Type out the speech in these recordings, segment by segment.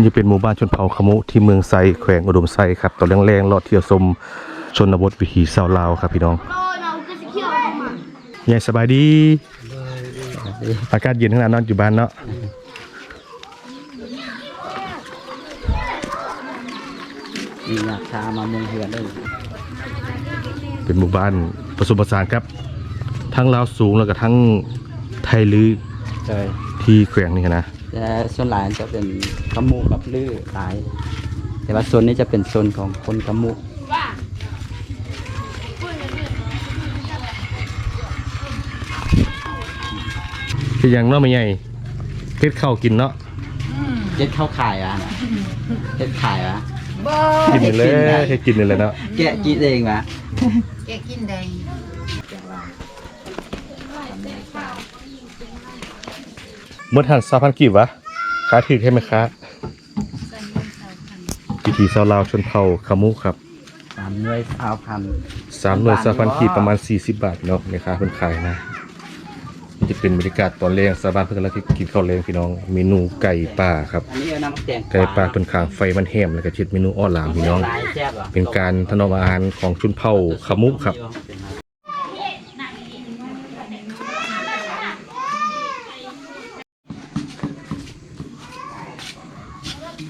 นี่จะเป็นหมู่บ้านชนเผ่าขมุที่เมืองไซแขวงอุดมไซครับต่อแรงๆเลาะเที่ยวชมชนบทวิถีชาวลาวครับพี่น้องโอ้เราก็จะเขี่ยวเข้ามายายสบายดีอากาศเย็นขนาดนอนอยู่บ้านเนาะมีอยากชามาเมืองเฮือนเลยเป็นหมู่บ้านผสมผสานครับ ทั้งลาวสูงแล้วก็ทั้งไทยลือใช่ที่แขวงนี่นะ แต่ส่วนหลายจะเป็นกำมูกับลือหลาย แต่ว่าโซนนี้จะเป็นโซนของคนกำมูว่าคืออย่างเนาะไม่ใหญ่เฮ็ดข้าวกินเนาะเจ็ดเข้าขายอะนะเจ็ดขายอะกินนี่เลยเฮ็ดกินนี่เลยเนาะแกะกินเองวะแกกินได้ เมื่อทัน3,000กีบวะค้าถือให้ไหมคะพิธีชาวลาวชนเผ่าขมุครับสามหน่วยสาวพันสามหน่วยสามพันกีบประมาณ 40 บาทเนาะในค้าเพิ่นขายนะนี่จะเป็นบรรยากาศตอนแรงสาวบ้านเพิ่นกำลังกินข้าวแรงพี่น้องเมนูไก่ป่าครับ อันนี้เอาน้ำแกงไก่ป่าต้นขางไฟมันแห้มแล้วก็เช็ดเมนูอ้อหลามพี่น้องลายแซ่บหรอเป็นการถนอมอาหารของชุนเผ่าขมุครับ บร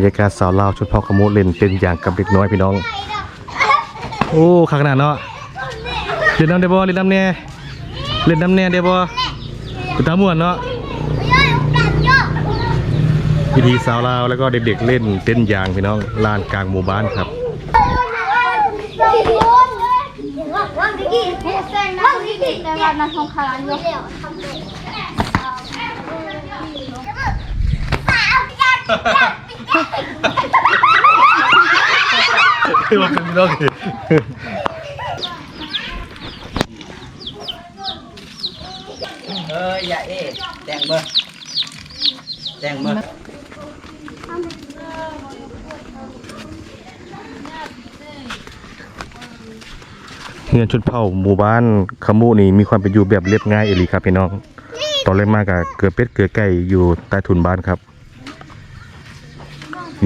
รยากาศสาวลาวชุดพ่อขโมุเล่นเป็นอย่างกับเด็กน้อยพี่น้อง โอ้ขนาดเนาะเล่นน้ำได้บ่เล่นน้ำแน่เล่นน้ำแน่ได้บ่กูตาม่วนเนาะ พิธีสาวลาวแล้วก็เด็กๆเล่นเต้นยางพี่น้องลานกลางหมู่บ้านครับว่างกี่ว่างกี่แต่ว่ามันทองคารยกคือว่าเป็นพี่น้อง เอออย่าเอ๊ะแตงเบอร์แตงเบอร์ เงินชุดเผ่าหมู่บ้านขมุนี่มีความเป็นอยู่แบบเรียบง่ายเอลีครับพี่น้อง ตอนแรกมากอะเกลือเป็ดเกลือไก่อยู่ใต้ถุนบ้านครับ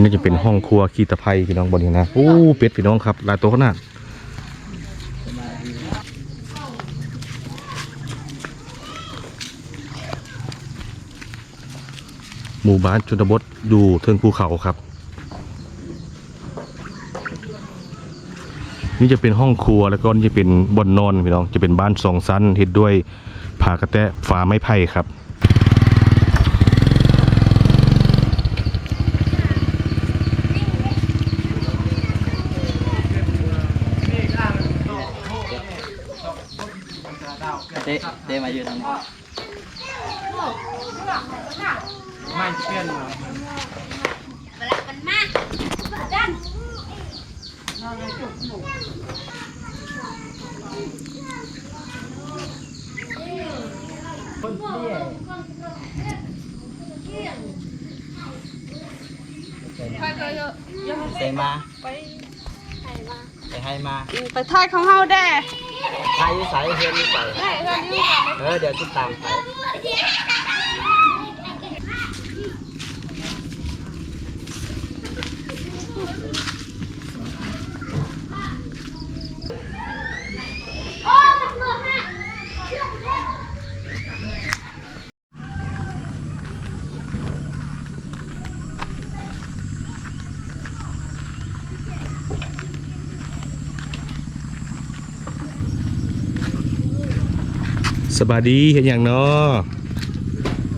นี่จะเป็นห้องครัวขี้ตะไคร้พี่น้องบนนี้นะโอ้เป็ดพี่น้องครับหลายตัวขนาดหมู่บ้านชนบทอยู่เทิงภูเขาครับ นี่จะเป็นห้องครัวแล้วก็นี่จะเป็นบนนอนพี่น้องจะเป็นบ้านสองชั้นเฮ็ดด้วยผากระแตะฝาไม้ไผ่ครับเตะเตะมาอยู่ทางนี้มันมาดัน เตะมาไปให้มาไปทายของเฮาแด้ทายใส่เฮือนใส่เออเดี๋ยวติดตามไป โอ้มันเมื่อฮะ สบายดีเห็นอย่างเนาะ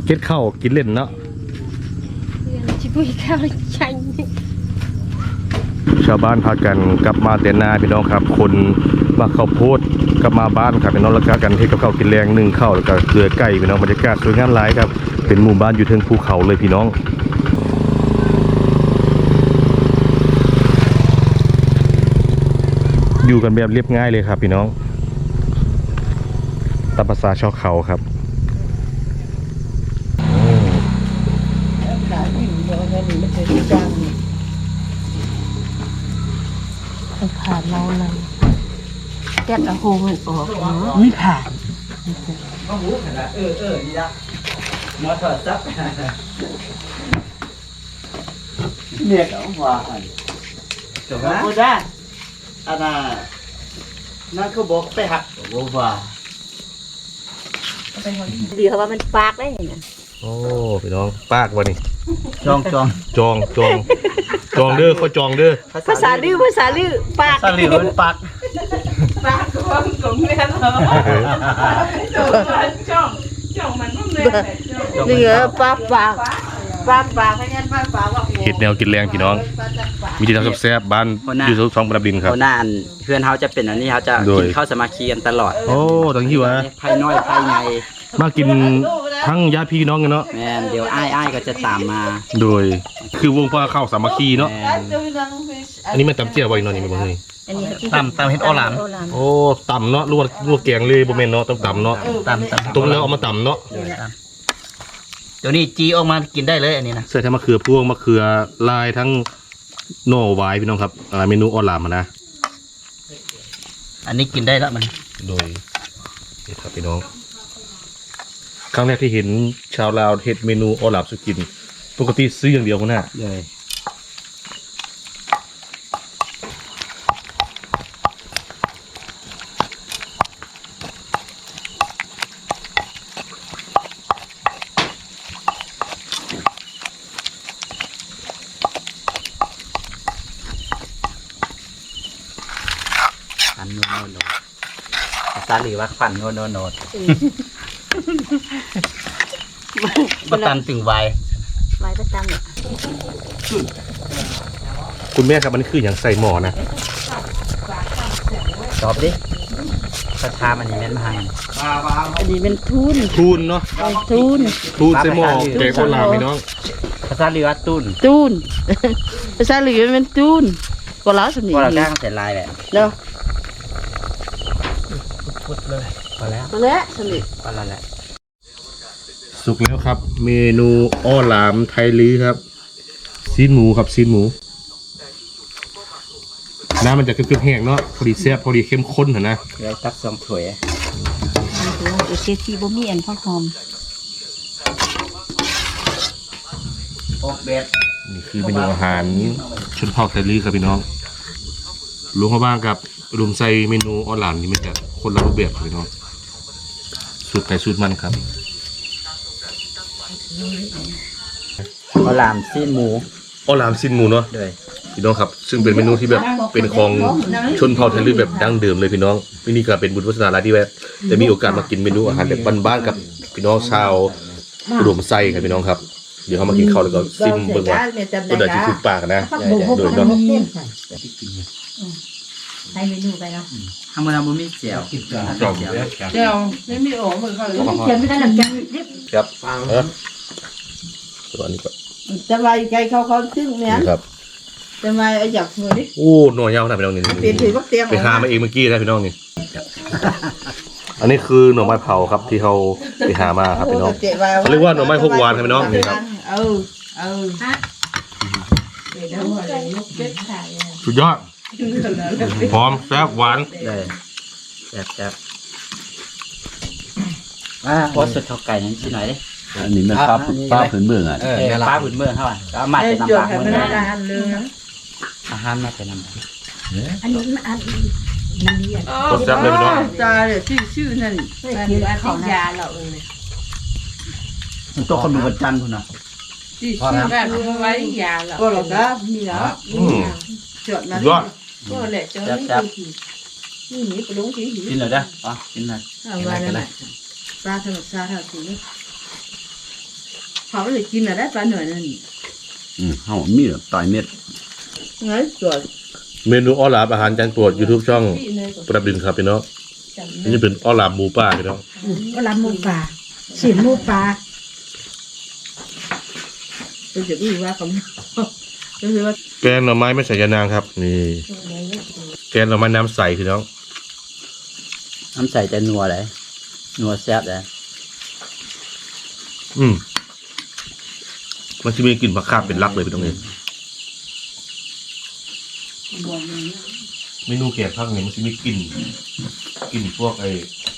เก็ดข้าวกินเล่นเนาะชิบุยข้าวชันชาวบ้านพากันกลับมาแต่นาพี่น้องครับ คนมาข้าวโพดกลับมาบ้านครับพี่น้องแล้วก็กันที่กับข้าวกินแรงหนึ่งข้าวแล้วก็เกลือไก่พี่น้องบรรยากาศสวยงามหลายครับเป็นหมู่บ้านอยู่เทิงภูเขาเลยพี่น้องอยู่กันแบบเรียบง่ายเลยครับพี่น้อง ตามภาษาชาวเขาครับผ่านเราเลยแจ้กระโหมันออกไม่ผ่านมาหูขนาดเออเออนี่ละมาถอดซับเนี่ยเขาว่าอันจบแล้วอันน่ะนั่นเขาบอกไปหักบอกว่า ดีเขาว่ามันปากได้เนี่ย โอ้พี่น้องปากวะนี่จองจองจองจองจองเด้อเขาจองเด้อภาษาดื้อภาษาดื้อปากสลิวมันปักปากของของแม่เหรอจ่องจ่องมันก็แม่นี่เหรอปากปาก ปากปากให้ยันปากปากว่าเห็ดแนวกินแรงพี่น้อง มีที่ทำแซ่บๆบ้านอยู่สองประดินครับเพราะหน้าอันเพื่อนเขาจะเป็นอันนี้เขาจะโดย กินข้าวสามัคคีกันตลอดโอ้ตังหิวอะไพ่น้อยไพ่ไงมากินทั้งญาติพี่น้องกันเนาะ แม่นเดี๋ยวอ้ายอ้ายก็จะตามมาโดย คือวงพ่อเข้าสามัคคีเนาะ แม่นอันนี้มันตำเจียวไว้เนาะนี่มันบ่เฮ้ยอันนี้ตำตำเห็ดออหลาม โอ้ตำเนาะลวกลวกแกงเลยบ่แม่นเนาะต้องตำเนาะตำตำตรงแล้วเอามาตำเนาะ เดี๋ยวนี้จีออกมากินได้เลยอันนี้นะใส่ทั้งมะเขือพวงมะเขือลายทั้งโหน่ไว้พี่น้องครับอ่าเมนูออนไลน์มานะ อันนี้กินได้แล้วมัน โดยนี่ครับพี่น้อง ครั้งแรกที่เห็นชาวลาวเฮ็ดเมนูออลาบสุกิน ปกติซื้ออย่างเดียวคนน่ะ เลย ฟันโนโนโน ภาษาหรือว่าฟันโนโนโนก็ตันตึงไวไว้ประจำเนี่ยคุณแม่ครับมันคืออย่างใส่หม้อนะ ตอบดิกระชามันนี่แม่นมาหังอันนี้เป็นทุนทูนเนาะทุน ทูนใส่หม้อแกงออนไลน์พี่น้องภาษาหรือว่าตุ้นตูนภาษาเหลือเป็นตูนก็แล้วสำเนียก็เรางแกล้งเสร็จลายแหละเนาะ พอแล้วมาแล้วสำเนียงพอแล้วแหละสุกแล้วครับ เมนูอ้อหลามไทยลื้อครับซีนหมูครับซีนหมู น้ำมันจะเกลือๆแห้งเนาะพอดีแซ่บพอดีเข้มข้นเห็นนะเลยตักสองถ้วยเอเซซีบ่มีอันข้าวหอมโอกเบสนี่คือเมนูอาหารชนเผ่าไทยลื้อครับพี่น้องรวมเข้าบ้างกับรวมใส่เมนูออนไลน์นี่มันจะคนละรูปแบบครับพี่น้อง สูตรไก่สูตรมันครับข้าวหลามซีนหมูออนไลน์ซินหมูเนาะด้วยพี่น้องครับ ซึ่งเป็นเมนูที่แบบเป็นของชนเผ่าไทยลื้อแบบดั้งเดิมเลยพี่น้องวินี่ก็เป็นบุญวัฒนาลาที่แบบจะมีโอกาสมากินเมนูอาหารแบบบ้านๆกับพี่น้องชาวอุดมไส้ครับพี่น้องครับ เดี๋ยวเขามากินข้าวแล้วก็ซิมเบิ่งว่าตัวใดที่ถูกปากนะโดยเนาะ ให้เมนูไปเนาะทำมันเอาบุมีเจียวจอมเจียวเจ้าไม่มีโอ๋เหมือนเขาเลยเขียนไม่ได้หลังจากนี้ครับเออตัวนี้ก็จะไว้ใจเขาเขาซึ่งเนี่ยนี่ครับจะมาเอาจากมือดิโอ้หน่อยยาวนะพี่น้องนี่เปลี่ยนถือว่าเตรียมไปหามาเองเมื่อกี้นะพี่น้องนี่อันนี้คือหน่อไม้เผาครับที่เขาไปหามาครับพี่น้องเขาเรียกว่าหน่อไม้ฮกวานครับพี่น้องนี่ครับเออเออเดี๋ยวหัวเลยลูกเป็ดขายสุดยอด หอมแซ่บหวานเลยแซ่บแซ่บอ่าโอ้สุดเท่าไก่นั้นชิหน่อยดิอันนี้มันป้าป้าผืนเมืองอะเออป้าผืนเมืองเท่าไหร่ก็มาไอ้เป็นจวน้ำดปลาให้เมืมัอนงได้อันเลยอาหารมาเป็นน้ำปลาอันนี้มันอันมันดีอะรสแซ่บเลยพี่น้องตาเดี๋ยวชื่อชื่อนั่นเขียนเขานะยาเราเองมันโตคนดูวันจันทร์พุ่นนะชื่อชื่อแบบไว้ยาเราก็หรอกครับมีแล้วอืมจดมาสุดยอด ก็แหละจดนี่คือนี่นี่ปลุงที่หินกินเลยเด้ออ๋อกินเลยเอาไว้นั่นแหละปลาถนนซาถนนสีเขาเลยกินอะไรปลาหน่อยนั่นอืมเฮามีดต่อยเม็ดไงจดเมนูอ้อหลาบอาหารจานโปรด YouTube ช่องประดินครับพี่น้องนี่จะเป็นอ้อหลาบหมูป่าพี่น้องก็รับหมูป่าเสียนหมูป่าเป็นจะดีว่าเขา ก็คือว่าแกงหน่อไม้ไม่ใส่ยานางครับ นี่แกงหน่อไม้น้ำใสพี่น้องน้ำใส่แต่นัวเลยนัวแซ่บเลยอืมมันจะมีกลิ่นผักคาบเป็นหลักเลยพี่น้องเองเมนูแกงพักเนี่ยมันจะมีกลิ่นกลิ่นพวกไอ้ผงชี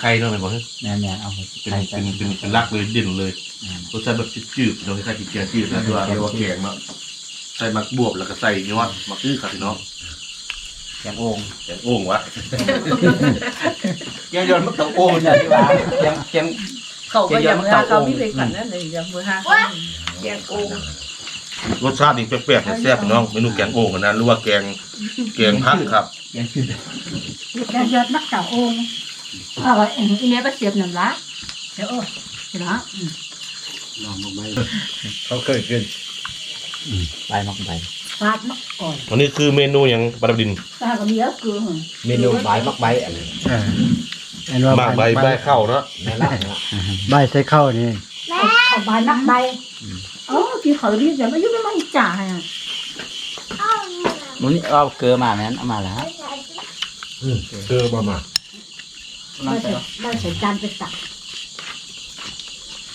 ไข่เนาะแม่นบอกแม่แม่เอาเป็นใส่เป็นใส่เป็นเป็นรากเลยเด่นเลยรสชาติแบบจืดๆเราคล้ายๆกินแกงจืดนะตัวเรียกว่าแกงมาใส่มักบวบแล้วก็ใส่ยอดมักอื้อครับพี่น้องแกงโอ่งแกงโอ่งวะแกยอนมันต้องโอ้โอ่งเนี่ยที่ว่าแกงแกงเขาก็ยังมือเขามีเลยกันนั่นเลยยังมือห้าแกงโกงรสชาตินี่แปลกๆแซ่บๆพี่น้องเมนูแกงโอ่งกันนะหรือว่าแกงแกงพักครับแกงจืดยอดยอดมักเต่าโองเอาไว้อันนี้ไปเสียบหนึ่งละเดี๋ยวโอ้เดี๋ยวนะลองมาใบเขาเคยกินใบมักใบฟาดมักก่อนอันนี้คือเมนูอย่างปลาดินตาก็มีแล้วคือเมนูใบมักใบอันนี้เออเห็นว่มากใบใบเข้าเนาะแม่ละนะใบใส่ข้าวนี่เขาบานนักใบโอ้กินเขาดีแต่ไม่ยุ่งไม่มาอีจ่าฮะนู้นนี่เอาเกลือมาแม่นเอามาแล้วเจอบ่มา ได้ใส่ได้ใส่จานไปตัก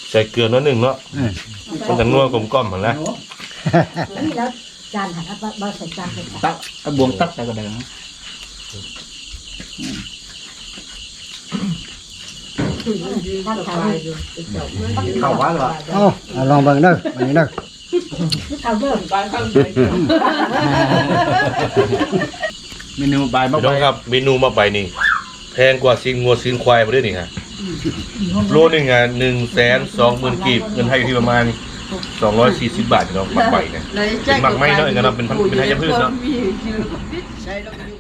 ใส่เกลือน้อยหนึ่งเนาะเออมันจะนัวกลมกล่อมเหมือนแล้วนี่แล้วจานหันมามาใส่จานไปตักตักเอาบวงตักใส่ก็ได้นะถ้าเขาเข้าว่าหรอเอ้าเอาลองเบิ่งเด้ออันนี้เด้อเขาเดิมเมนูใบมักพี่ใบน้องครับเมนูมาใบนี่ แพงกว่าซิงงัวซิงควายมาด้วยนี่ฮะโลหนึ่งอะหนึ่งแสนสองหมื่นกีบเงินไทยอยู่ที่ประมาณสองร้อยสี่สิบบาทพี่น้องหมักใบเนี่ยเป็นหมักไม้เนาะเองก็นับเป็นพันเป็นไทยพืชเนาะใช่แล้ว